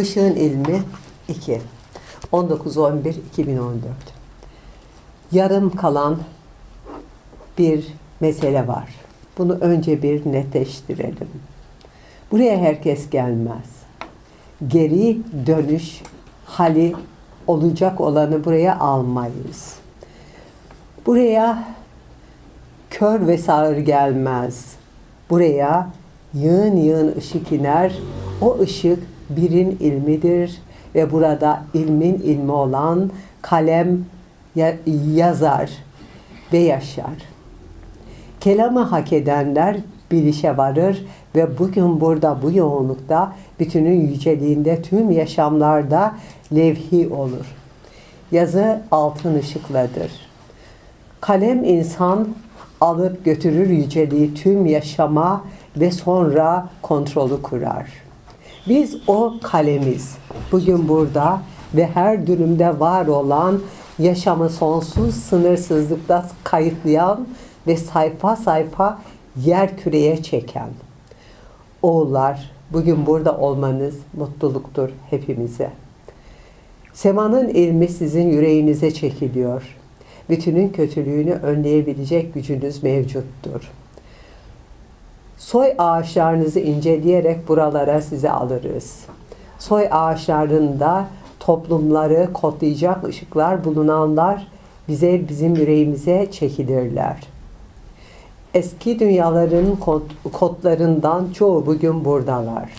Işığın ilmi 2. 19-11-2014. Yarım kalan bir mesele var. Bunu önce bir netleştirelim. Buraya herkes gelmez. Geri dönüş hali olacak olanı buraya almayız. Buraya kör ve sağır gelmez. Buraya yığın yığın ışık iner. O ışık birin ilmidir ve burada ilmin ilmi olan kalem ya- yazar ve yaşar. Kelamı hak edenler bilişe varır ve bugün burada bu yoğunlukta bütünün yüceliğinde tüm yaşamlarda levhi olur. Yazı altın ışıkladır. Kalem insan alıp götürür yüceliği tüm yaşama ve sonra kontrolü kurar. Biz o kalemiz. Bugün burada ve her dönümde var olan yaşamı sonsuz sınırsızlıkta kayıtlayan ve sayfa sayfa yer küreye çeken. Oğullar, bugün burada olmanız mutluluktur hepimize. Semanın ilmi sizin yüreğinize çekiliyor. Bütünün kötülüğünü önleyebilecek gücünüz mevcuttur. Soy ağaçlarınızı inceleyerek buralara sizi alırız. Soy ağaçlarında toplumları kodlayacak ışıklar bulunanlar bize bizim yüreğimize çekilirler. Eski dünyaların kod- kodlarından çoğu bugün buradalar.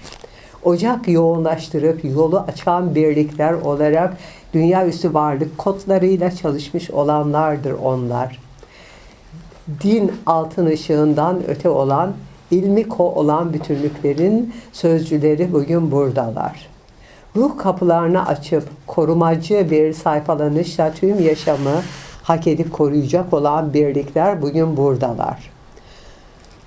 Ocak yoğunlaştırıp yolu açan birlikler olarak dünya üstü varlık kodlarıyla çalışmış olanlardır onlar din altın ışığından öte olan, ilmi ko olan bütünlüklerin sözcüleri bugün buradalar. Ruh kapılarını açıp korumacı bir sayfalanışla tüm yaşamı hak edip koruyacak olan birlikler bugün buradalar.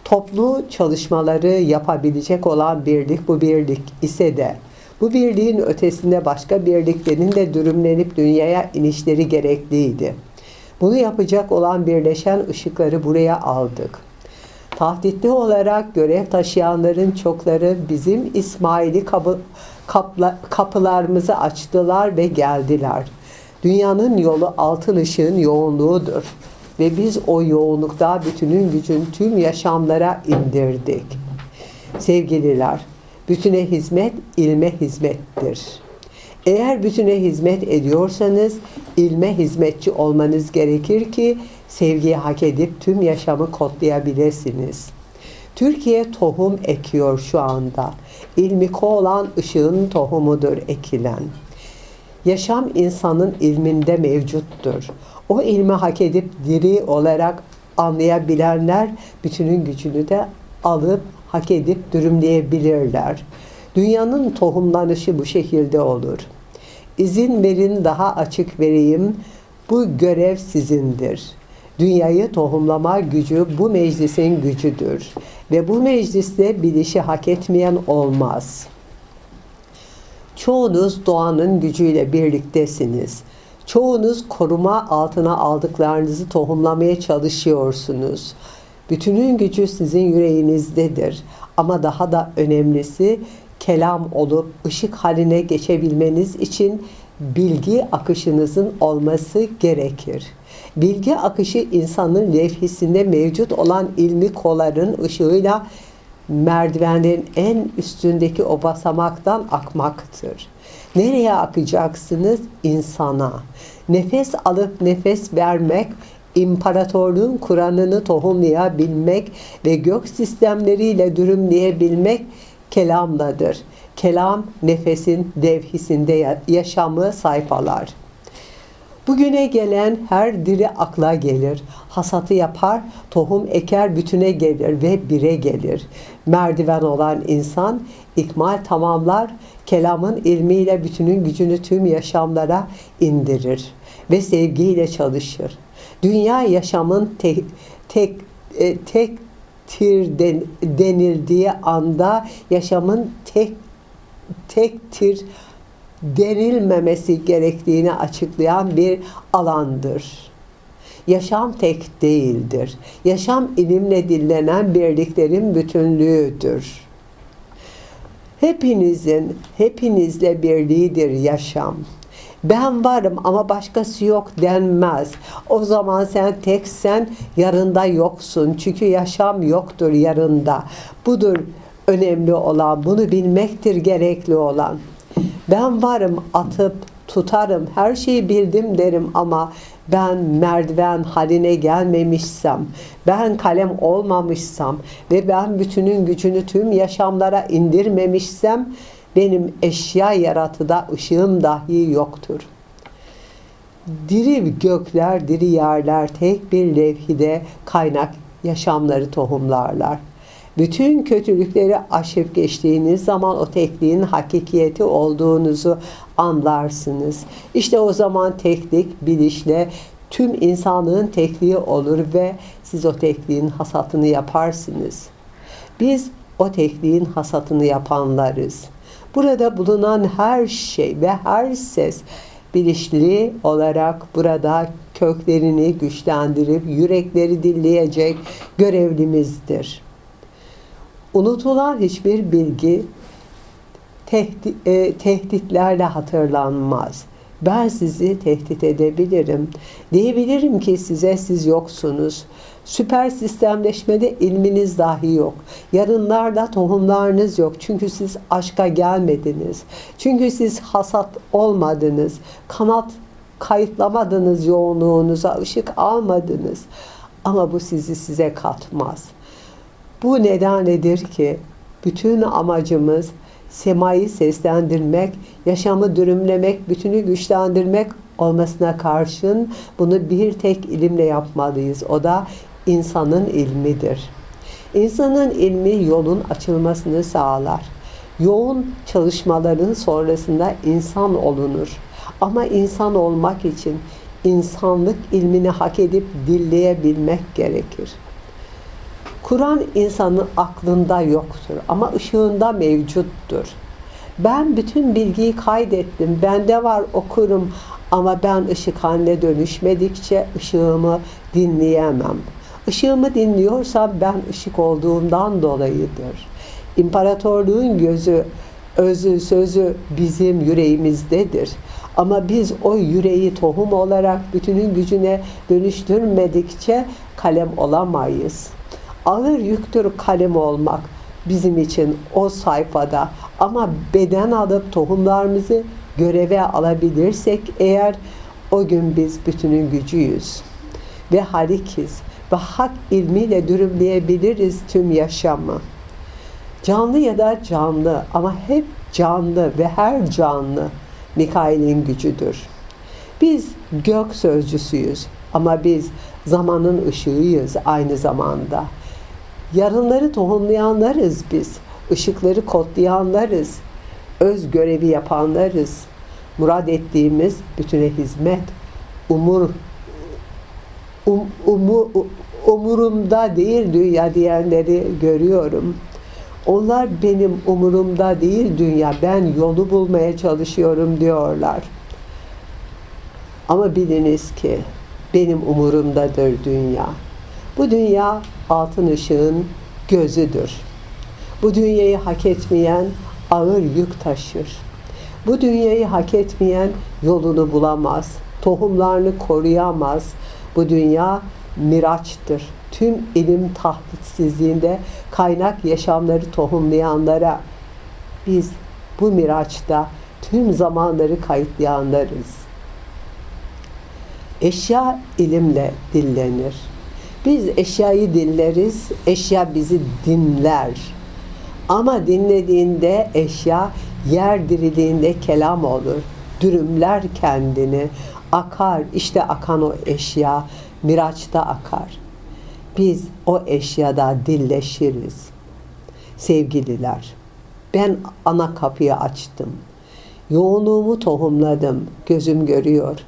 Toplu çalışmaları yapabilecek olan birlik bu birlik ise de bu birliğin ötesinde başka birliklerin de dürümlenip dünyaya inişleri gerekliydi. Bunu yapacak olan birleşen ışıkları buraya aldık. Tahditli olarak görev taşıyanların çokları bizim İsmail'i kapı, kapla- kapılarımızı açtılar ve geldiler. Dünyanın yolu altın ışığın yoğunluğudur. Ve biz o yoğunlukta bütünün gücün tüm yaşamlara indirdik. Sevgililer, bütüne hizmet ilme hizmettir. Eğer bütüne hizmet ediyorsanız ilme hizmetçi olmanız gerekir ki sevgiyi hak edip tüm yaşamı kodlayabilirsiniz. Türkiye tohum ekiyor şu anda. İlmiko olan ışığın tohumudur ekilen. Yaşam insanın ilminde mevcuttur. O ilmi hak edip diri olarak anlayabilenler bütünün gücünü de alıp hak edip dürümleyebilirler. Dünyanın tohumlanışı bu şekilde olur. İzin verin daha açık vereyim. Bu görev sizindir. Dünyayı tohumlama gücü bu meclisin gücüdür. Ve bu mecliste bilişi hak etmeyen olmaz.'' Çoğunuz doğanın gücüyle birliktesiniz. Çoğunuz koruma altına aldıklarınızı tohumlamaya çalışıyorsunuz. Bütünün gücü sizin yüreğinizdedir. Ama daha da önemlisi kelam olup ışık haline geçebilmeniz için bilgi akışınızın olması gerekir. Bilgi akışı insanın levhisinde mevcut olan ilmi koların ışığıyla merdivenlerin en üstündeki o basamaktan akmaktır. Nereye akacaksınız? İnsana. Nefes alıp nefes vermek, imparatorluğun Kur'an'ını tohumlayabilmek ve gök sistemleriyle dürümleyebilmek kelamladır. Kelam nefesin devhisinde ya- yaşamı sayfalar. Bugüne gelen her diri akla gelir. Hasatı yapar, tohum eker bütüne gelir ve bire gelir. Merdiven olan insan ikmal tamamlar, kelamın ilmiyle bütünün gücünü tüm yaşamlara indirir ve sevgiyle çalışır. Dünya yaşamın tek tek e, tektir den- denildiği anda yaşamın tek tektir denilmemesi gerektiğini açıklayan bir alandır. Yaşam tek değildir. Yaşam ilimle dillenen birliklerin bütünlüğüdür. Hepinizin, hepinizle birliğidir yaşam. Ben varım ama başkası yok denmez. O zaman sen teksen yarında yoksun. Çünkü yaşam yoktur yarında. Budur önemli olan. Bunu bilmektir gerekli olan. Ben varım atıp tutarım. Her şeyi bildim derim ama ben merdiven haline gelmemişsem, ben kalem olmamışsam ve ben bütünün gücünü tüm yaşamlara indirmemişsem benim eşya yaratıda ışığım dahi yoktur. Diri gökler, diri yerler tek bir levhide kaynak yaşamları tohumlarlar. Bütün kötülükleri aşıp geçtiğiniz zaman o tekliğin hakikiyeti olduğunuzu anlarsınız. İşte o zaman teklik bilişle tüm insanlığın tekliği olur ve siz o tekliğin hasatını yaparsınız. Biz o tekliğin hasatını yapanlarız. Burada bulunan her şey ve her ses bilinçli olarak burada köklerini güçlendirip yürekleri dinleyecek görevlimizdir. Unutulan hiçbir bilgi tehdi, e, tehditlerle hatırlanmaz. Ben sizi tehdit edebilirim. Diyebilirim ki size siz yoksunuz. Süper sistemleşmede ilminiz dahi yok. Yarınlarda tohumlarınız yok. Çünkü siz aşka gelmediniz. Çünkü siz hasat olmadınız. Kanat kayıtlamadınız yoğunluğunuza, ışık almadınız. Ama bu sizi size katmaz. Bu nedenledir ki bütün amacımız semayı seslendirmek, yaşamı dürümlemek, bütünü güçlendirmek olmasına karşın bunu bir tek ilimle yapmalıyız. O da insanın ilmidir. İnsanın ilmi yolun açılmasını sağlar. Yoğun çalışmaların sonrasında insan olunur. Ama insan olmak için insanlık ilmini hak edip dilleyebilmek gerekir. Kur'an insanın aklında yoktur ama ışığında mevcuttur. Ben bütün bilgiyi kaydettim. Bende var okurum ama ben ışık haline dönüşmedikçe ışığımı dinleyemem. Işığımı dinliyorsam ben ışık olduğumdan dolayıdır. İmparatorluğun gözü, özü, sözü bizim yüreğimizdedir. Ama biz o yüreği tohum olarak bütünün gücüne dönüştürmedikçe kalem olamayız. Ağır yüktür kalem olmak bizim için o sayfada. Ama beden alıp tohumlarımızı göreve alabilirsek eğer o gün biz bütünün gücüyüz ve halikiz ve hak ilmiyle dürümleyebiliriz tüm yaşamı. Canlı ya da canlı ama hep canlı ve her canlı Mikail'in gücüdür. Biz gök sözcüsüyüz ama biz zamanın ışığıyız aynı zamanda. Yarınları tohumlayanlarız biz. Işıkları kodlayanlarız. Öz görevi yapanlarız. Murad ettiğimiz bütüne hizmet. Umur um, umu, umurumda değil dünya diyenleri görüyorum. Onlar benim umurumda değil dünya. Ben yolu bulmaya çalışıyorum diyorlar. Ama biliniz ki benim umurumdadır dünya. Bu dünya altın ışığın gözüdür. Bu dünyayı hak etmeyen ağır yük taşır. Bu dünyayı hak etmeyen yolunu bulamaz, tohumlarını koruyamaz. Bu dünya miraçtır. Tüm ilim tahtitsizliğinde kaynak yaşamları tohumlayanlara biz bu miraçta tüm zamanları kayıtlayanlarız. Eşya ilimle dillenir. Biz eşyayı dinleriz, eşya bizi dinler. Ama dinlediğinde eşya yer diriliğinde kelam olur. Dürümler kendini, akar. İşte akan o eşya, miraçta akar. Biz o eşyada dilleşiriz. Sevgililer, ben ana kapıyı açtım. Yoğunluğumu tohumladım, gözüm görüyor.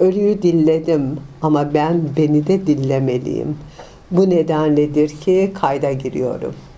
Ölüyü dilledim ama ben beni de dillemeliyim. Bu nedenledir ki kayda giriyorum.''